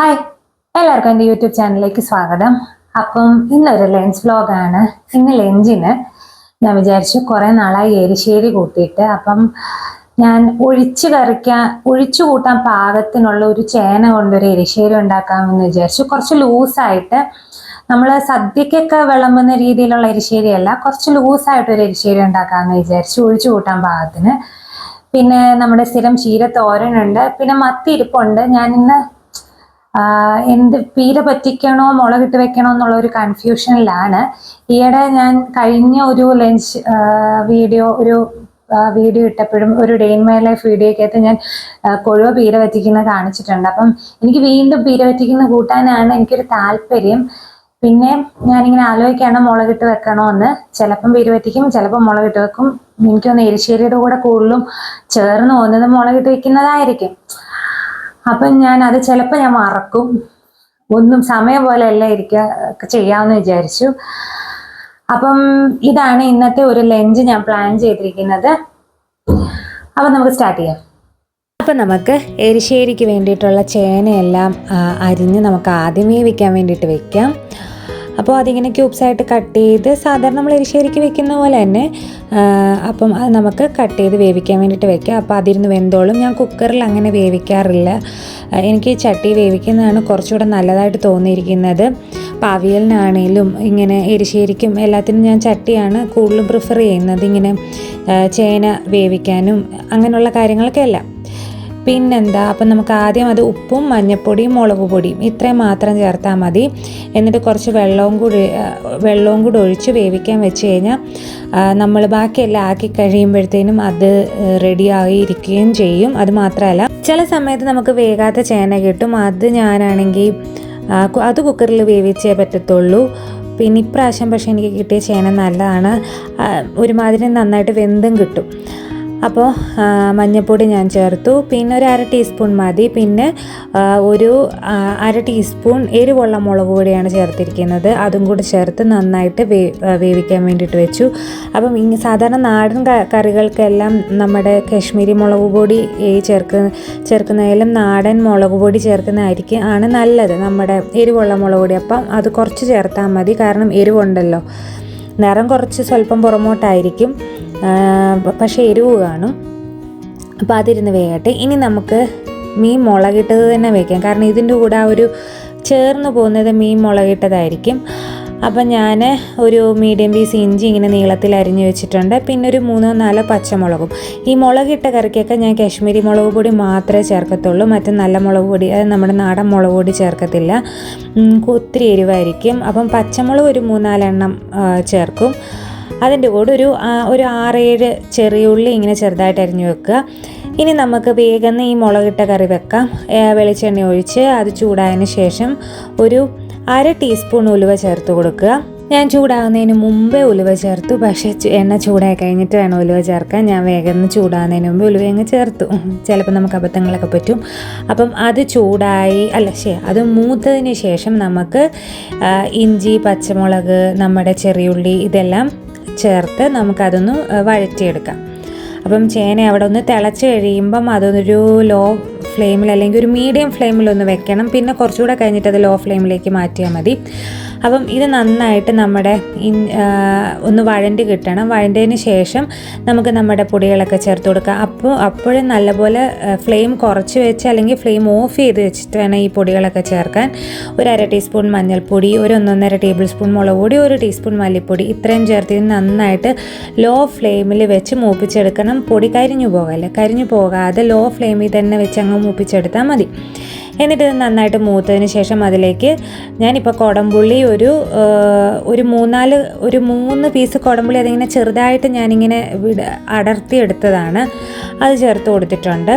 Hi എല്ലാവർക്കും എന്റെ YouTube ചാനലിലേക്ക് സ്വാഗതം. അപ്പം ഇന്നൊരു ലഞ്ച് വ്ലോഗാണ് ഇന്ന് ലഞ്ചിന് ഞാൻ വിചാരിച്ചു കുറേ നാളായി എരിശ്ശേരി കൂട്ടിയിട്ട്. അപ്പം ഞാൻ ഒഴിച്ച് കറിക്കാൻ ഒഴിച്ചു കൂട്ടാൻ പാകത്തിനുള്ള ഒരു ചേന കൊണ്ടൊരു എരിശ്ശേരി ഉണ്ടാക്കാമെന്ന് വിചാരിച്ചു. കുറച്ച് ലൂസായിട്ട് നമ്മൾ സദ്യക്കൊക്കെ വിളമ്പുന്ന രീതിയിലുള്ള എരിശ്ശേരി അല്ല കുറച്ച് ലൂസായിട്ട് ഒരു എരിശ്ശേരി ഉണ്ടാക്കാമെന്ന് വിചാരിച്ചു ഒഴിച്ചു കൂട്ടാൻ പാകത്തിന്. പിന്നെ നമ്മുടെ സ്ഥിരം ചീര തോരനുണ്ട് പിന്നെ മത്തി ഇരിപ്പുണ്ട് ഞാൻ ഇന്ന് എന്ത് പീര പറ്റിക്കണോ മുളകിട്ട് വെക്കണോ എന്നുള്ള ഒരു കൺഫ്യൂഷനിലാണ് ഈയിടെ ഞാൻ കഴിഞ്ഞ ഒരു ലഞ്ച് വീഡിയോ ഒരു വീഡിയോ ഇട്ടപ്പോഴും ഒരു day in my life video വീഡിയോക്കകത്ത് ഞാൻ കൊഴുവ പീര പറ്റിക്കുന്നത് കാണിച്ചിട്ടുണ്ട്. അപ്പം എനിക്ക് വീണ്ടും പീര പറ്റിക്കുന്ന കൂട്ടാനാണ് എനിക്കൊരു താല്പര്യം. പിന്നെ ഞാനിങ്ങനെ ആലോചിക്കുകയാണ് മുളകിട്ട് വെക്കണോ എന്ന്. ചിലപ്പം പീര പറ്റിക്കും ചിലപ്പം മുളകിട്ട് വെക്കും. എനിക്കൊന്ന് എരിശ്ശേരിയുടെ കൂടെ കൂടുതലും ചേർന്ന് പോകുന്നത് മുളകിട്ട് വെക്കുന്നതായിരിക്കും. അപ്പം ഞാൻ അത് ചിലപ്പോൾ ഞാൻ മറക്കും. ഒന്നും സമയം പോലെ അല്ല ഇരിക്കുക ചെയ്യാമെന്ന് വിചാരിച്ചു. അപ്പം ഇതാണ് ഇന്നത്തെ ഒരു ലഞ്ച് ഞാൻ പ്ലാൻ ചെയ്തിരിക്കുന്നത്. അപ്പം നമുക്ക് സ്റ്റാർട്ട് ചെയ്യാം. അപ്പം നമുക്ക് എരിശ്ശേരിക്ക് വേണ്ടിയിട്ടുള്ള ചേനയെല്ലാം അരിഞ്ഞ് നമുക്ക് ആദ്യമേ വെക്കാൻ വേണ്ടിയിട്ട് വെക്കാം. അപ്പോൾ അതിങ്ങനെ ക്യൂബ്സായിട്ട് കട്ട് ചെയ്ത് സാധാരണ നമ്മൾ എരിശ്ശേരിക്ക് വെക്കുന്ന പോലെ തന്നെ അപ്പം അത് നമുക്ക് കട്ട് ചെയ്ത് വേവിക്കാൻ വേണ്ടിയിട്ട് വെക്കാം. അപ്പോൾ അതിരുന്ന് വെന്തോളും. ഞാൻ കുക്കറിൽ അങ്ങനെ വേവിക്കാറില്ല. എനിക്ക് ചട്ടി വേവിക്കുന്നതാണ് കുറച്ചുകൂടെ നല്ലതായിട്ട് തോന്നിയിരിക്കുന്നത്. പാവിയലിനാണേലും ഇങ്ങനെ എരിശ്ശേരിക്കും എല്ലാത്തിനും ഞാൻ ചട്ടിയാണ് കൂടുതലും പ്രിഫർ ചെയ്യുന്നത്. ഇങ്ങനെ ചേന വേവിക്കാനും അങ്ങനെയുള്ള കാര്യങ്ങളൊക്കെ എല്ലാം പിന്നെന്താ? അപ്പം നമുക്ക് ആദ്യം അത് ഉപ്പും മഞ്ഞപ്പൊടിയും മുളക് പൊടിയും ഇത്രയും മാത്രം ചേർത്താൽ മതി. എന്നിട്ട് കുറച്ച് വെള്ളവും കൂടി വെള്ളവും കൂടി ഒഴിച്ച് വേവിക്കാൻ വെച്ച് കഴിഞ്ഞാൽ നമ്മൾ ബാക്കിയെല്ലാം ആക്കി കഴിയുമ്പോഴത്തേനും അത് റെഡിയായി ആയിരിക്കുകയും ചെയ്യും. അത് മാത്രമല്ല ചില സമയത്ത് നമുക്ക് വേകാത്ത ചേന കിട്ടും. അത് ഞാനാണെങ്കിൽ അത് കുക്കറിൽ വേവിച്ചേ പറ്റത്തുള്ളൂ. പിന്നെ ഇപ്രാവശ്യം പക്ഷേ എനിക്ക് കിട്ടിയ ചേന നല്ലതാണ്. ഒരുമാതിരി നന്നായിട്ട് വെന്തും കിട്ടും. അപ്പോൾ മഞ്ഞൾപ്പൊടി ഞാൻ ചേർത്തു. പിന്നെ ഒരു അര ടീസ്പൂൺ മതി. പിന്നെ ഒരു അര ടീസ്പൂൺ എരിവുള്ള മുളക് പൊടിയാണ് ചേർത്തിരിക്കുന്നത്. അതും കൂടി ചേർത്ത് നന്നായിട്ട് വേ വേവിക്കാൻ വേണ്ടിയിട്ട് വെച്ചു. അപ്പം ഇങ്ങ സാധാരണ നാടൻ കറികൾക്കെല്ലാം നമ്മുടെ കാശ്മീരി മുളക് പൊടി ചേർക്ക് ചേർക്കുന്നതിലും നാടൻ മുളക് പൊടി ചേർക്കുന്നതായിരിക്കും ആണ് നല്ലത്. നമ്മുടെ എരിവുള്ള മുളക് പൊടി. അപ്പം അത് കുറച്ച് ചേർത്താൽ മതി. കാരണം എരിവുണ്ടല്ലോ. നിറം കുറച്ച് സ്വല്പം പുറമോട്ടായിരിക്കും. പക്ഷേ എരിവ് കാണും. അപ്പോൾ അതിരുന്ന് വേകട്ടെ. ഇനി നമുക്ക് മീൻ മുളകിട്ടത് തന്നെ വയ്ക്കാം കാരണം ഇതിന്റെ കൂടെ ആ ഒരു ചേർന്ന് പോകുന്നത് മീൻ മുളകിട്ടതായിരിക്കും. അപ്പം ഞാൻ ഒരു മീഡിയം പീസ് ഇഞ്ചി ഇങ്ങനെ നീളത്തിൽ അരിഞ്ഞു വെച്ചിട്ടുണ്ട്. പിന്നെ ഒരു മൂന്നോ നാലോ പച്ചമുളകും. ഈ മുളകിട്ട കറിക്കൊക്കെ ഞാൻ കാശ്മീരി മുളക് പൊടി മാത്രമേ ചേർക്കത്തുള്ളൂ. മറ്റു നല്ല മുളക് പൊടി അത് നമ്മുടെ നാടൻ മുളക് പൊടി ചേർക്കത്തില്ല. ഒത്തിരി എരിവായിരിക്കും. അപ്പം പച്ചമുളക് ഒരു മൂന്നാലെണ്ണം ചേർക്കും. അതിന്റെ കൂടെ ഒരു ഒരു ആറേഴ് ചെറിയുള്ളി ഇങ്ങനെ ചെറുതായിട്ട് അരിഞ്ഞു വെക്കുക. ഇനി നമുക്ക് വേഗം ഈ മുളകിട്ട കറി വെക്കാം. വെളിച്ചെണ്ണ ഒഴിച്ച് അത് ചൂടായതിന് ശേഷം ഒരു അര ടീസ്പൂൺ ഉലുവ ചേർത്ത് കൊടുക്കുക. ഞാൻ ചൂടാകുന്നതിന് മുമ്പേ ഉലുവ ചേർത്തു. പക്ഷേ എണ്ണ ചൂടായി കഴിഞ്ഞിട്ട് വേണം ഉലുവ ചേർക്കാൻ. ഞാൻ വേഗം ചൂടാകുന്നതിന് മുമ്പ് ഉലുവ അങ്ങ് ചേർത്തു. ചിലപ്പോൾ നമുക്ക് അബദ്ധങ്ങളൊക്കെ പറ്റും. അപ്പം അത് ചൂടായി അല്ല ശേ അത് മൂത്തതിന് ശേഷം നമുക്ക് ഇഞ്ചി പച്ചമുളക് നമ്മുടെ ചെറിയുള്ളി ഇതെല്ലാം ചേർത്ത് നമുക്കതൊന്ന് വഴറ്റിയെടുക്കാം. അപ്പം ചേന അവിടെ ഒന്ന് തിളച്ച് കഴിയുമ്പം അതൊന്നൊരു ലോ ഫ്ലെയിമിൽ അല്ലെങ്കിൽ ഒരു മീഡിയം ഫ്ലെയിമിലൊന്ന് വെക്കണം. പിന്നെ കുറച്ചുകൂടെ കഴിഞ്ഞിട്ട് അത് ലോ ഫ്ലെയിമിലേക്ക് മാറ്റിയാൽ മതി. അപ്പം ഇത് നന്നായിട്ട് നമ്മുടെ ഒന്ന് വഴണ്ടി കിട്ടണം. വഴണ്ടതിന് ശേഷം നമുക്ക് നമ്മുടെ പൊടികളൊക്കെ ചേർത്ത് കൊടുക്കുക അപ്പോൾ അപ്പോഴും നല്ലപോലെ ഫ്ലെയിം കുറച്ച് വെച്ച് അല്ലെങ്കിൽ ഫ്ലെയിം ഓഫ് ചെയ്ത് വെച്ചിട്ട് വേണം ഈ പൊടികളൊക്കെ ചേർക്കാൻ. ഒരു അര ടീസ്പൂൺ മഞ്ഞൾപ്പൊടി ഒരു ഒന്നൊന്നര ടേബിൾ സ്പൂൺ മുളക് പൊടി ഒരു ടീസ്പൂൺ മല്ലിപ്പൊടി. ഇത്രയും ചേർത്ത് നന്നായിട്ട് ലോ ഫ്ലെയിമിൽ വെച്ച് മൂപ്പിച്ചെടുക്കണം. പൊടി കരിഞ്ഞു പോകല്ലേ? കരിഞ്ഞു പോകാതെ ലോ ഫ്ലെയിമിൽ തന്നെ വെച്ച് അങ്ങ് മൂപ്പിച്ചെടുത്താൽ മതി. എന്നിട്ട് ഇത് നന്നായിട്ട് മൂത്തതിന് ശേഷം അതിലേക്ക് ഞാനിപ്പോൾ കുടംപുള്ളി ഒരു ഒരു മൂന്നാൽ ഒരു മൂന്ന് പീസ് കുടംപുള്ളി അതിങ്ങനെ ചെറുതായിട്ട് ഞാനിങ്ങനെ വിട അടർത്തിയെടുത്തതാണ് അത് ചേർത്ത് കൊടുത്തിട്ടുണ്ട്.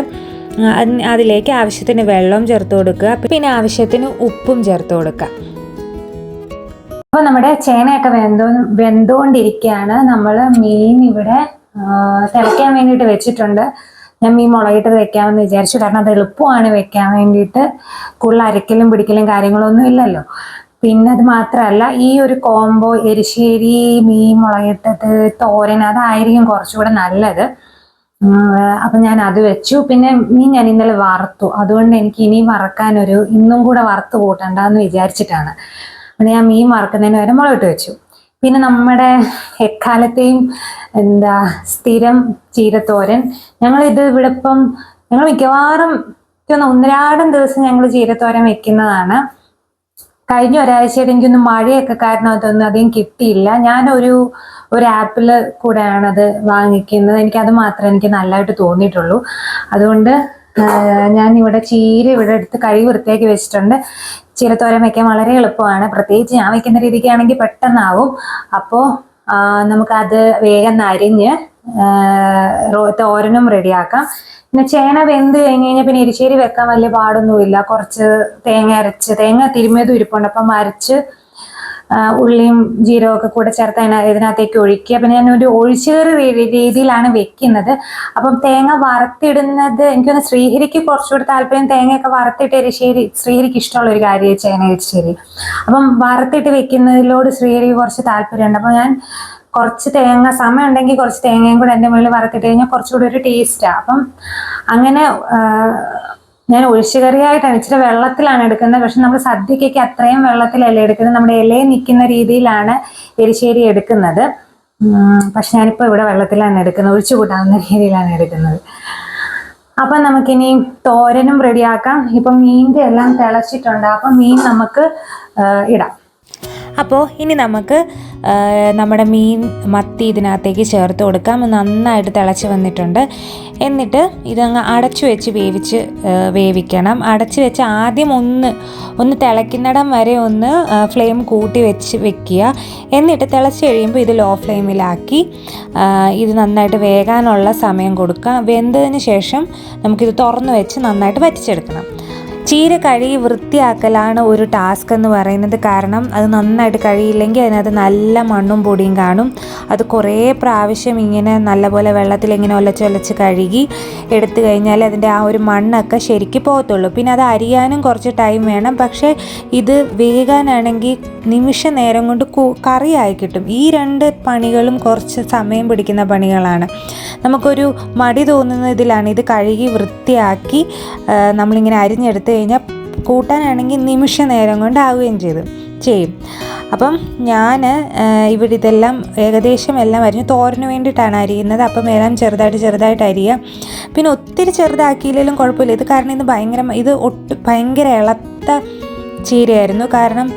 അതിലേക്ക് ആവശ്യത്തിന് വെള്ളം ചേർത്ത് കൊടുക്കുക. പിന്നെ ആവശ്യത്തിന് ഉപ്പും ചേർത്ത് കൊടുക്കുക. അപ്പോൾ നമ്മുടെ ചേനയൊക്കെ വെന്തോ വെന്തുകൊണ്ടിരിക്കുകയാണ് നമ്മൾ മീൻ ഇവിടെ തിളയ്ക്കാൻ വേണ്ടിയിട്ട് വെച്ചിട്ടുണ്ട്. ഞാൻ മീൻ മുളകിട്ടത് വെക്കാമെന്ന് വിചാരിച്ചു. കാരണം അത് എളുപ്പമാണ് വെക്കാൻ വേണ്ടിയിട്ട്. കൂടുതൽ അരക്കലും പിടിക്കലും കാര്യങ്ങളൊന്നും ഇല്ലല്ലോ. പിന്നെ അത് മാത്രമല്ല ഈ ഒരു കോംബോ എരിശ്ശേരി മീൻ മുളകിട്ടത് തോരൻ അതായിരിക്കും കുറച്ചുകൂടെ നല്ലത്. അപ്പം ഞാൻ അത് വെച്ചു. പിന്നെ മീൻ ഞാൻ ഇന്നലെ വറുത്തു. അതുകൊണ്ട് എനിക്ക് ഇനിയും വറക്കാനൊരു ഇന്നും കൂടെ വറുത്ത് കൂട്ടണ്ടെന്ന് വിചാരിച്ചിട്ടാണ്. അപ്പം ഞാൻ മീൻ വറക്കുന്നതിന് വരെ മുളകിട്ട് വെച്ചു. പിന്നെ നമ്മുടെ എക്കാലത്തെയും എന്താ സ്ഥിരം ചീരത്തോരൻ. ഞങ്ങളിത് ഇവിടെ ഇപ്പം ഞങ്ങൾ മിക്കവാറും ഒന്നരാടം ദിവസം ഞങ്ങൾ ചീരത്തോരൻ വെക്കുന്നതാണ്. കഴിഞ്ഞ ഒരാഴ്ചയായിട്ട് എനിക്കൊന്ന് മഴയൊക്കെ കാരണം അതൊന്നും അധികം കിട്ടിയില്ല. ഞാനൊരു ഒരു ആപ്പിൽ കൂടെയാണ് അത് വാങ്ങിക്കുന്നത്. അത് മാത്രമേ എനിക്ക് നല്ലതായിട്ട് തോന്നിയിട്ടുള്ളൂ. അതുകൊണ്ട് ഞാൻ ഇവിടെ ചീര ഇവിടെ എടുത്ത് കഴുകി വൃത്തിയാക്കി വെച്ചിട്ടുണ്ട്. ചീരത്തോരൻ വയ്ക്കാൻ വളരെ എളുപ്പമാണ്. പ്രത്യേകിച്ച് ഞാൻ വെക്കുന്ന രീതിക്കാണെങ്കിൽ പെട്ടെന്നാവും. അപ്പോൾ നമുക്കത് വേഗം അരിഞ്ഞ് തോരനും റെഡിയാക്കാം. പിന്നെ ചേന വെന്ത് കഴിഞ്ഞ് കഴിഞ്ഞാൽ പിന്നെ എരിശ്ശേരി വെക്കാൻ വലിയ പാടൊന്നുമില്ല. കുറച്ച് തേങ്ങ അരച്ച് തേങ്ങ തിരുമ്മിയത് ഇരിപ്പുണ്ട് അപ്പം അരച്ച് ഉള്ളിയും ജീരകവും ഒക്കെ കൂടെ ചേർത്ത് അതിന ഇതിനകത്തേക്ക് ഒഴിക്കുക. പിന്നെ ഞാൻ ഒരു ഒഴിച്ചുകറി രീതിയിലാണ് വെക്കുന്നത്. അപ്പം തേങ്ങ വറുത്തിടുന്നത് എനിക്കൊന്ന് ശ്രീഹരിക്ക് കുറച്ചുകൂടി താല്പര്യം. തേങ്ങയൊക്കെ വറുത്തിട്ട് എരിശ്ശേരി ശ്രീഹരിക്ക് ഇഷ്ടമുള്ള ഒരു കാര്യം ചേന എരിശ്ശേരി. അപ്പം വറുത്തിട്ട് വെക്കുന്നതിലോട് ശ്രീഹരി കുറച്ച് താല്പര്യമുണ്ട്. അപ്പം ഞാൻ കുറച്ച് തേങ്ങ സമയം ഉണ്ടെങ്കിൽ കുറച്ച് തേങ്ങയും കൂടെ എന്റെ മുകളിൽ വറുത്തിട്ട് കഴിഞ്ഞാൽ കുറച്ചുകൂടി ഒരു ടേസ്റ്റാണ് അപ്പം അങ്ങനെ ഞാൻ ഒഴിച്ചുകറിയായിട്ടാണ്. ഇച്ചിരി വെള്ളത്തിലാണ് എടുക്കുന്നത്. പക്ഷെ നമ്മൾ സദ്യക്കൊക്കെ അത്രയും വെള്ളത്തിലല്ല എടുക്കുന്നത്. നമ്മുടെ ഇലയിൽ നിൽക്കുന്ന രീതിയിലാണ് എരിശ്ശേരി എടുക്കുന്നത്. പക്ഷെ ഞാനിപ്പോൾ ഇവിടെ വെള്ളത്തിലാണ് എടുക്കുന്നത്. ഒഴിച്ചു കൂട്ടാവുന്ന രീതിയിലാണ് എടുക്കുന്നത്. അപ്പം നമുക്കിനി തോരനും റെഡിയാക്കാം. ഇപ്പം മീനിന്റെ എല്ലാം തിളച്ചിട്ടുണ്ട്. അപ്പം മീൻ നമുക്ക് ഇടാം. അപ്പോൾ ഇനി നമുക്ക് നമ്മുടെ മീൻ മത്തി ഇതിനകത്തേക്ക് ചേർത്ത് കൊടുക്കാം. നന്നായിട്ട് തിളച്ച് വന്നിട്ടുണ്ട്. എന്നിട്ട് ഇതങ്ങ് അടച്ചു വെച്ച് വേവിച്ച് വേവിക്കണം. അടച്ചു വെച്ച് ആദ്യം ഒന്ന് ഒന്ന് തിളയ്ക്കുന്നിടം വരെ ഒന്ന് ഫ്ലെയിം കൂട്ടി വെച്ച് വെക്കുക. എന്നിട്ട് തിളച്ച് കഴിയുമ്പോൾ ഇത് ലോ ഫ്ലെയിമിലാക്കി ഇത് നന്നായിട്ട് വേകാനുള്ള സമയം കൊടുക്കുക വെന്തതിന് ശേഷം നമുക്കിത് തുറന്ന് വെച്ച് നന്നായിട്ട് വറ്റിച്ചെടുക്കണം. ചീര കഴുകി വൃത്തിയാക്കലാണ് ഒരു ടാസ്ക് എന്ന് പറയുന്നത്. കാരണം അത് നന്നായിട്ട് കഴിയില്ലെങ്കിൽ അതിനകത്ത് നല്ല മണ്ണും പൊടിയും കാണും. അത് കുറേ പ്രാവശ്യം ഇങ്ങനെ നല്ലപോലെ വെള്ളത്തിൽ ഇങ്ങനെ ഒലച്ചൊലച്ച് കഴുകി എടുത്തു കഴിഞ്ഞാൽ അതിന്റെ ആ ഒരു മണ്ണൊക്കെ ശരിക്ക് പോകത്തുള്ളൂ. പിന്നെ അത് അരിയാനും കുറച്ച് ടൈം വേണം. പക്ഷേ ഇത് വേകാനാണെങ്കിൽ നിമിഷ നേരം കൊണ്ട് കറിയായി കിട്ടും. ഈ രണ്ട് പണികളും കുറച്ച് സമയം പിടിക്കുന്ന പണികളാണ്. നമുക്കൊരു മടി തോന്നുന്ന ഇതിലാണ് ഇത് കഴുകി വൃത്തിയാക്കി നമ്മളിങ്ങനെ അരിഞ്ഞെടുത്ത് കഴിഞ്ഞാൽ കൂട്ടാനാണെങ്കിൽ നിമിഷ നേരം കൊണ്ടാവുകയും ചെയ്തു. ചെയ്യും. അപ്പം ഞാൻ ഇവിടെ ഇതെല്ലാം ഏകദേശം എല്ലാം അരിഞ്ഞു. തോരന് വേണ്ടിയിട്ടാണ് അരിയുന്നത്. അപ്പം എല്ലാം ചെറുതായിട്ട് ചെറുതായിട്ട് അരിയുക പിന്നെ ഒത്തിരി ചെറുതാക്കിയില്ലെങ്കിലും കുഴപ്പമില്ല. ഇത് കാരണം ഇത് ഭയങ്കര ഇത് ഒട്ട് ഭയങ്കര ഇളത്ത ചീരയായിരുന്നു. കാരണം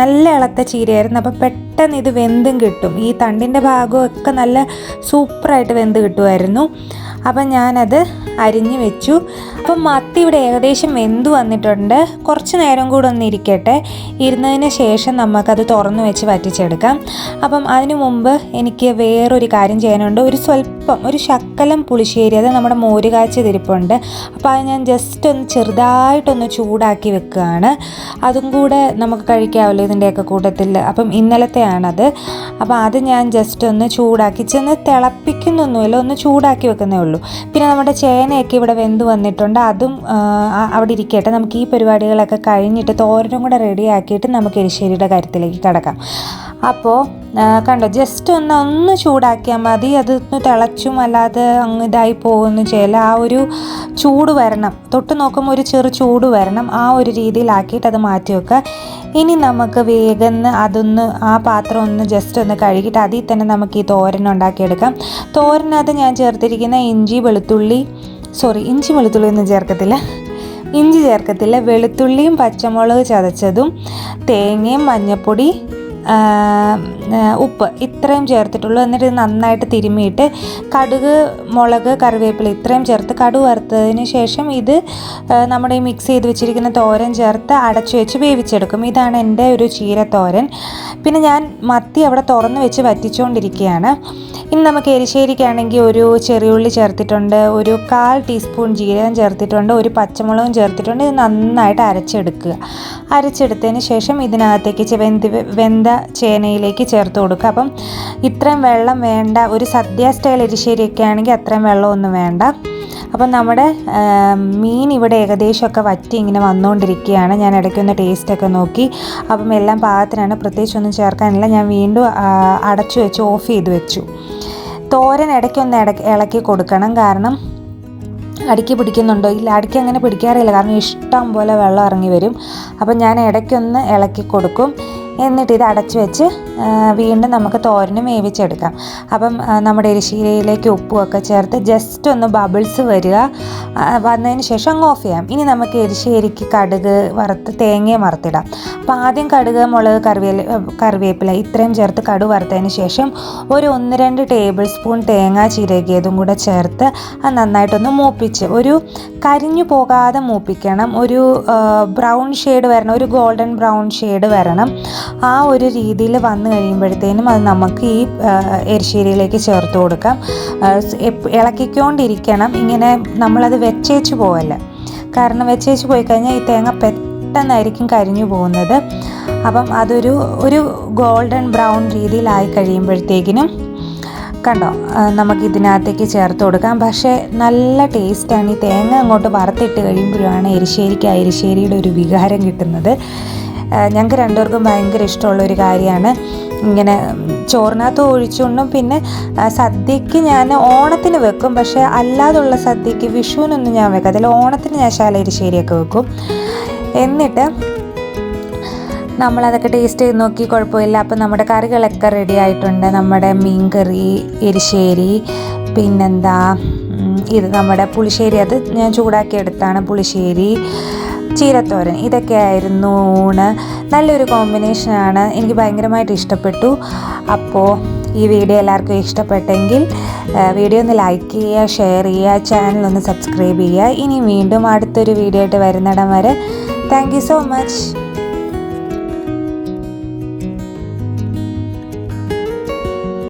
നല്ല ഇളത്ത ചീരയായിരുന്നു. അപ്പം പെട്ടെന്ന് ഇത് വെന്തും കിട്ടും. ഈ തണ്ടിന്റെ ഭാഗമൊക്കെ നല്ല സൂപ്പറായിട്ട് വെന്ത് കിട്ടുമായിരുന്നു. അപ്പം ഞാനത് അരിഞ്ഞ് വെച്ചു. അപ്പം മത്തി ഇവിടെ ഏകദേശം വെന്ത് വന്നിട്ടുണ്ട്. കുറച്ച് നേരം കൂടെ ഒന്ന് ഇരിക്കട്ടെ. ഇരുന്നതിന് ശേഷം നമുക്കത് തുറന്നു വെച്ച് വറ്റിച്ചെടുക്കാം. അപ്പം അതിനു മുമ്പ് എനിക്ക് വേറൊരു കാര്യം ചെയ്യാനുണ്ട്. ഒരു സ്വല്പം ഒരു ശക്കലം പുളിശ്ശേരി അത് നമ്മുടെ മോര് കാച്ചിതിരിപ്പുണ്ട് അപ്പോൾ അത് ഞാൻ ജസ്റ്റ് ഒന്ന് ചെറുതായിട്ടൊന്ന് ചൂടാക്കി വെക്കുകയാണ്. അതും കൂടെ നമുക്ക് കഴിക്കാമല്ലോ ഇതിന്റെയൊക്കെ കൂട്ടത്തിൽ. അപ്പം ഇന്നലത്തെയാണത്. അപ്പോൾ അത് ഞാൻ ജസ്റ്റ് ഒന്ന് ചൂടാക്കി ചെന്ന് തിളപ്പിക്കുന്നൊന്നുമില്ല ഒന്ന് ചൂടാക്കി വെക്കുന്നേ ഉള്ളൂ. പിന്നെ നമ്മുടെ ചേനയൊക്കെ ഇവിടെ വെന്ത് വന്നിട്ടുണ്ട്. അതും അവിടെ ഇരിക്കട്ടെ. നമുക്ക് ഈ പരിപാടികളൊക്കെ കഴിഞ്ഞിട്ട് തോരനും കൂടെ റെഡിയാക്കിയിട്ട് നമുക്ക് എരിശ്ശേരിയുടെ കാര്യത്തിലേക്ക് കിടക്കാം. അപ്പോൾ കണ്ടോ ജസ്റ്റ് ഒന്ന് ഒന്ന് ചൂടാക്കിയാൽ മതി. അതൊന്ന് തിളച്ചും അല്ലാതെ അങ്ങ് ഇതായി പോകുന്നു ചെയ്യല ആ ഒരു ചൂട് വരണം. തൊട്ട് നോക്കുമ്പോൾ ഒരു ചെറു ചൂട് വരണം. ആ ഒരു രീതിയിലാക്കിയിട്ട് അത് മാറ്റി വെക്കുക. ഇനി നമുക്ക് വേഗം അതൊന്ന് ആ പാത്രം ഒന്ന് ജസ്റ്റ് ഒന്ന് കഴുകിയിട്ട് അതിൽ തന്നെ നമുക്ക് ഈ തോരൻ ഉണ്ടാക്കിയെടുക്കാം. തോരനകത്ത് ഞാൻ ചേർത്തിരിക്കുന്ന ഇഞ്ചി വെളുത്തുള്ളി സോറി ഇഞ്ചി വെളുത്തുള്ളി ഒന്നും ചേർക്കത്തില്ല. ഇഞ്ചി ചേർക്കത്തില്ല. വെളുത്തുള്ളിയും പച്ചമുളക് ചതച്ചതും തേങ്ങയും മഞ്ഞൾപ്പൊടി ഉപ്പ് ഇത്രയും ചേർത്തിട്ടുള്ളൂ. എന്നിട്ട് നന്നായിട്ട് തിരുമ്മിയിട്ട് കടുക് മുളക് കറിവേപ്പില ഇത്രയും ചേർത്ത് കടുക് വറുത്തതിന് ശേഷം ഇത് നമ്മുടെ ഈ മിക്സ് ചെയ്ത് വെച്ചിരിക്കുന്ന തോരൻ ചേർത്ത് അടച്ചു വെച്ച് വേവിച്ചെടുക്കും. ഇതാണ് എന്റെ ഒരു ചീരത്തോരൻ. പിന്നെ ഞാൻ മത്തി അവിടെ തുറന്ന് വെച്ച് വറ്റിച്ചുകൊണ്ടിരിക്കുകയാണ് ഇനി നമുക്ക് എരിശ്ശേരിക്കാണെങ്കിൽ ഒരു ചെറിയുള്ളി ചേർത്തിട്ടുണ്ട് ഒരു കാൽ ടീസ്പൂൺ ജീരകം ചേർത്തിട്ടുണ്ട് ഒരു പച്ചമുളകും ചേർത്തിട്ടുണ്ട്. ഇത് നന്നായിട്ട് അരച്ചെടുക്കുക. അരച്ചെടുത്തതിന് ശേഷം ഇതിനകത്തേക്ക് വെന്ത് വെന്ത ചേനയിലേക്ക് ചേർത്ത് കൊടുക്കുക. അപ്പം ഇത്രയും വെള്ളം വേണ്ട ഒരു സദ്യ സ്റ്റൈൽ എരിശ്ശേരിയൊക്കെ ആണെങ്കിൽ അത്രയും വെള്ളമൊന്നും വേണ്ട. അപ്പം നമ്മുടെ മീൻ ഇവിടെ ഏകദേശമൊക്കെ വറ്റി ഇങ്ങനെ വന്നുകൊണ്ടിരിക്കുകയാണ്. ഞാൻ ഇടയ്ക്കൊന്ന് ടേസ്റ്റൊക്കെ നോക്കി. അപ്പം എല്ലാം പാകത്തിനാണ്. പ്രത്യേകിച്ചൊന്നും ചേർക്കാനില്ല. ഞാൻ വീണ്ടും അടച്ചു വെച്ച് ഓഫ് ചെയ്ത് വെച്ചു. തോരൻ ഇടയ്ക്കൊന്ന് ഇട ഇളക്കി കൊടുക്കണം. കാരണം അടുക്കി പിടിക്കുന്നുണ്ടോ? ഇല്ല അടുക്കി അങ്ങനെ പിടിക്കാറില്ല. കാരണം ഇഷ്ടം പോലെ വെള്ളം ഇറങ്ങി വരും. അപ്പം ഞാൻ ഇടയ്ക്കൊന്ന് ഇളക്കി കൊടുക്കും. എന്നിട്ട് ഇത് അടച്ചു വെച്ച് വീണ്ടും നമുക്ക് തോരനും വേവിച്ചെടുക്കാം. അപ്പം നമ്മുടെ എരിശീലയിലേക്ക് ഉപ്പുമൊക്കെ ചേർത്ത് ജസ്റ്റ് ഒന്ന് ബബിൾസ് വരിക. വന്നതിന് ശേഷം അങ്ങ് ഓഫ് ചെയ്യാം. ഇനി നമുക്ക് എരിശ്ശേരിക്ക് കടുക് വറുത്ത് തേങ്ങയും വറുത്തിടാം. അപ്പോൾ ആദ്യം കടുക് മുളക് കറിവേല കറിവേപ്പില ഇത്രയും ചേർത്ത് കടുക് വറുത്തതിന് ശേഷം ഒരു ഒന്ന് രണ്ട് ടേബിൾ സ്പൂൺ തേങ്ങ ചിരകിയതും കൂടെ ചേർത്ത് അത് നന്നായിട്ടൊന്ന് മൂപ്പിച്ച് ഒരു കരിഞ്ഞു പോകാതെ മൂപ്പിക്കണം. ഒരു ബ്രൗൺ ഷെയ്ഡ് വരണം. ഒരു ഗോൾഡൻ ബ്രൗൺ ഷെയ്ഡ് വരണം. ആ ഒരു രീതിയിൽ വന്നു കഴിയുമ്പോഴത്തേനും അത് നമുക്ക് ഈ എരിശ്ശേരിയിലേക്ക് ചേർത്ത് കൊടുക്കാം. ഇളക്കിക്കൊണ്ടിരിക്കണം. ഇങ്ങനെ നമ്മളത് വെച്ചേച്ച് പോവല്ല. കാരണം വെച്ചേച്ച് പോയി കഴിഞ്ഞാൽ ഈ തേങ്ങ പെട്ടെന്നായിരിക്കും കരിഞ്ഞു പോകുന്നത്. അപ്പം അതൊരു ഒരു ഗോൾഡൻ ബ്രൗൺ രീതിയിലായി കഴിയുമ്പോഴത്തേക്കിനും കണ്ടോ നമുക്ക് ഇതിനകത്തേക്ക് ചേർത്ത് കൊടുക്കാം. പക്ഷേ നല്ല ടേസ്റ്റാണ് ഈ തേങ്ങ അങ്ങോട്ട് വറുത്തിട്ട് കഴിയുമ്പോഴാണ് എരിശ്ശേരിക്ക് എരിശ്ശേരിയുടെ ഒരു വികാരം കിട്ടുന്നത്. ഞങ്ങൾക്ക് രണ്ടുപേർക്കും ഭയങ്കര ഇഷ്ടമുള്ള ഒരു കാര്യമാണ്. ഇങ്ങനെ ചോറിനകത്ത് ഒഴിച്ചുകൊണ്ടും പിന്നെ സദ്യക്ക് ഞാൻ ഓണത്തിന് വെക്കും. പക്ഷേ അല്ലാതുള്ള സദ്യക്ക് വിഷുവിനൊന്നും ഞാൻ വെക്കത്തില്ല ഓണത്തിന് ഞാൻ ശാലരിശ്ശേരിയൊക്കെ വെക്കും. എന്നിട്ട് നമ്മളതൊക്കെ ടേസ്റ്റ് ചെയ്ത് നോക്കി കുഴപ്പമില്ല. അപ്പം നമ്മുടെ കറികളൊക്കെ റെഡി ആയിട്ടുണ്ട്. നമ്മുടെ മീൻ കറി എരിശ്ശേരി പിന്നെന്താ ഇത് നമ്മുടെ പുളിശ്ശേരി. അത് ഞാൻ ചൂടാക്കി എടുത്താണ് പുളിശ്ശേരി. ചീരത്തോരൻ. ഇതൊക്കെയായിരുന്നു ഊണ്. നല്ലൊരു കോമ്പിനേഷനാണ് എനിക്ക് ഭയങ്കരമായിട്ട് ഇഷ്ടപ്പെട്ടു. അപ്പോൾ ഈ വീഡിയോ എല്ലാവർക്കും ഇഷ്ടപ്പെട്ടെങ്കിൽ വീഡിയോ ഒന്ന് ലൈക്ക് ചെയ്യുക ഷെയർ ചെയ്യുക ചാനൽ ഒന്ന് സബ്സ്ക്രൈബ് ചെയ്യുക. ഇനി വീണ്ടും അടുത്തൊരു വീഡിയോ ആയിട്ട് വരുന്നിടം വരെ. Thank you so much